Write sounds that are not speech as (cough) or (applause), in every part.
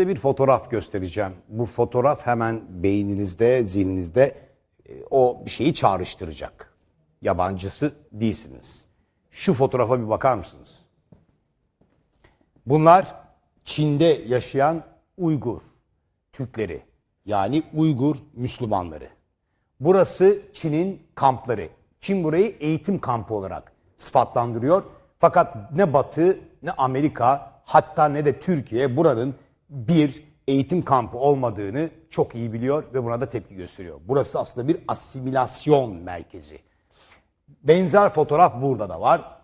Size bir fotoğraf göstereceğim. Bu fotoğraf hemen beyninizde, zihninizde e, o bir şeyi çağrıştıracak. Yabancısı değilsiniz. Şu fotoğrafa bir bakar mısınız? Bunlar Çin'de yaşayan Uygur Türkleri. Yani Uygur Müslümanları. Burası Çin'in kampları. Çin burayı eğitim kampı olarak sıfatlandırıyor. Fakat ne Batı ne Amerika hatta ne de Türkiye buranın bir eğitim kampı olmadığını çok iyi biliyor ve buna da tepki gösteriyor. Burası aslında bir asimilasyon merkezi. Benzer fotoğraf burada da var.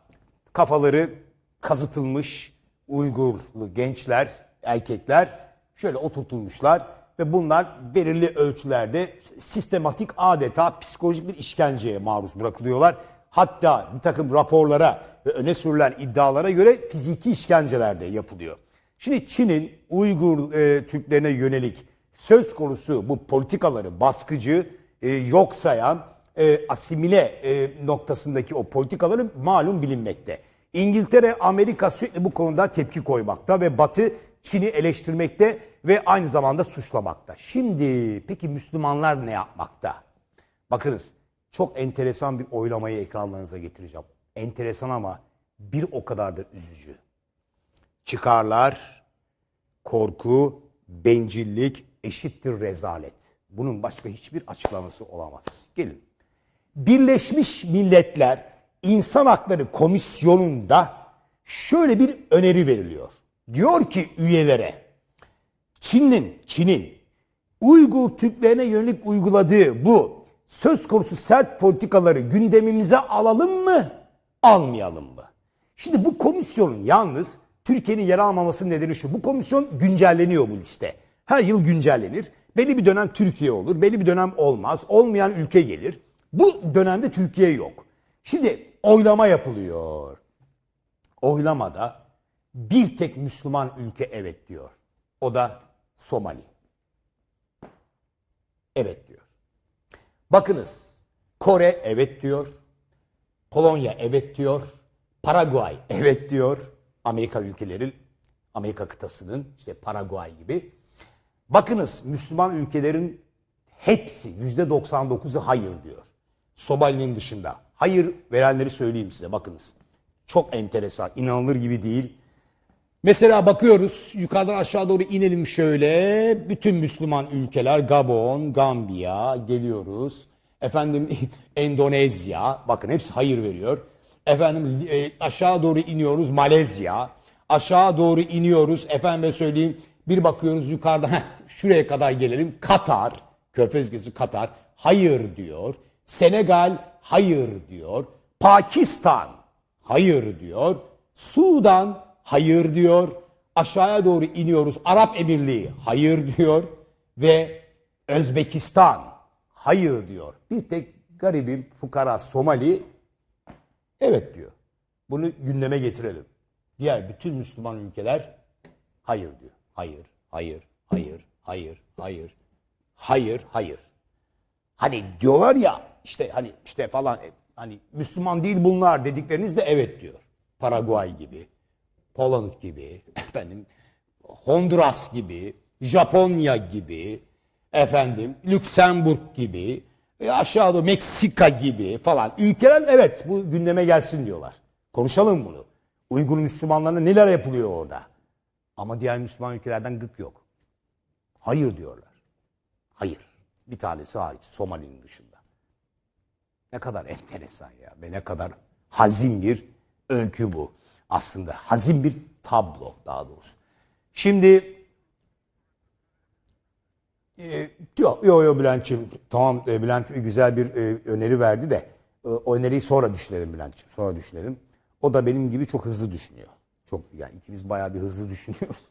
Kafaları kazıtılmış Uygurlu gençler, erkekler şöyle oturtulmuşlar ve bunlar belirli ölçülerde sistematik adeta psikolojik bir işkenceye maruz bırakılıyorlar. Hatta bir takım raporlara ve öne sürülen iddialara göre fiziki işkenceler de yapılıyor. Şimdi Çin'in Uygur e, Türklerine yönelik söz konusu bu politikaları baskıcı, e, yok sayan, e, asimile e, noktasındaki o politikaları malum bilinmekte. İngiltere, Amerika sürekli bu konuda tepki koymakta ve Batı Çin'i eleştirmekte ve aynı zamanda suçlamakta. Şimdi peki Müslümanlar ne yapmakta? Bakınız çok enteresan bir oylamayı ekranlarınıza getireceğim. Enteresan ama bir o kadar da üzücü. Çıkarlar, korku, bencillik eşittir rezalet. Bunun başka hiçbir açıklaması olamaz. Gelin. Birleşmiş Milletler İnsan Hakları Komisyonu'nda şöyle bir öneri veriliyor. Diyor ki üyelere Çin'in Çin'in Uygur Türklerine yönelik uyguladığı bu söz konusu sert politikaları gündemimize alalım mı, almayalım mı? Şimdi bu komisyonun yalnız Türkiye'nin yer almaması nedeni şu. Bu komisyon güncelleniyor bu liste. Her yıl güncellenir. Belli bir dönem Türkiye olur, belli bir dönem olmaz. Olmayan ülke gelir. Bu dönemde Türkiye yok. Şimdi oylama yapılıyor. Oylamada bir tek Müslüman ülke evet diyor. O da Somali. Evet diyor. Bakınız Kore evet diyor. Polonya evet diyor. Paraguay evet diyor. Amerika ülkeleri, Amerika kıtasının işte Paraguay gibi. Bakınız Müslüman ülkelerin hepsi yüzde 99'u hayır diyor. Somali'nin dışında. Hayır verenleri söyleyeyim size bakınız. Çok enteresan, inanılır gibi değil. Mesela bakıyoruz yukarıdan aşağı doğru inelim şöyle. Bütün Müslüman ülkeler Gabon, Gambiya geliyoruz. Efendim (laughs) Endonezya bakın hepsi hayır veriyor. Efendim e, aşağı doğru iniyoruz Malezya. Aşağı doğru iniyoruz efendime söyleyeyim. Bir bakıyoruz yukarıda heh, şuraya kadar gelelim. Katar, Körfez ülkesi Katar hayır diyor. Senegal hayır diyor. Pakistan hayır diyor. Sudan hayır diyor. Aşağıya doğru iniyoruz. Arap Emirliği hayır diyor. Ve Özbekistan hayır diyor. Bir tek garibim fukara Somali evet diyor. Bunu gündeme getirelim. Diğer bütün Müslüman ülkeler hayır diyor. Hayır, hayır, hayır, hayır, hayır, hayır, hayır. Hani diyorlar ya işte hani işte falan hani Müslüman değil bunlar dedikleriniz de evet diyor. Paraguay gibi, Poland gibi, (laughs) efendim Honduras gibi, Japonya gibi, efendim Lüksemburg gibi, e aşağıda Meksika gibi falan ülkeler evet bu gündeme gelsin diyorlar. Konuşalım bunu. Uygur Müslümanlarına neler yapılıyor orada? Ama diğer Müslüman ülkelerden gık yok. Hayır diyorlar. Hayır. Bir tanesi hariç Somali'nin dışında. Ne kadar enteresan ya ve ne kadar hazin bir öykü bu. Aslında hazin bir tablo daha doğrusu. Şimdi e, yok yok yo, Bülent'ciğim tamam e, Bülent güzel bir e, öneri verdi de e, o öneriyi sonra düşünelim Bülent'ciğim sonra düşünelim. O da benim gibi çok hızlı düşünüyor. Çok yani ikimiz bayağı bir hızlı (laughs) düşünüyoruz.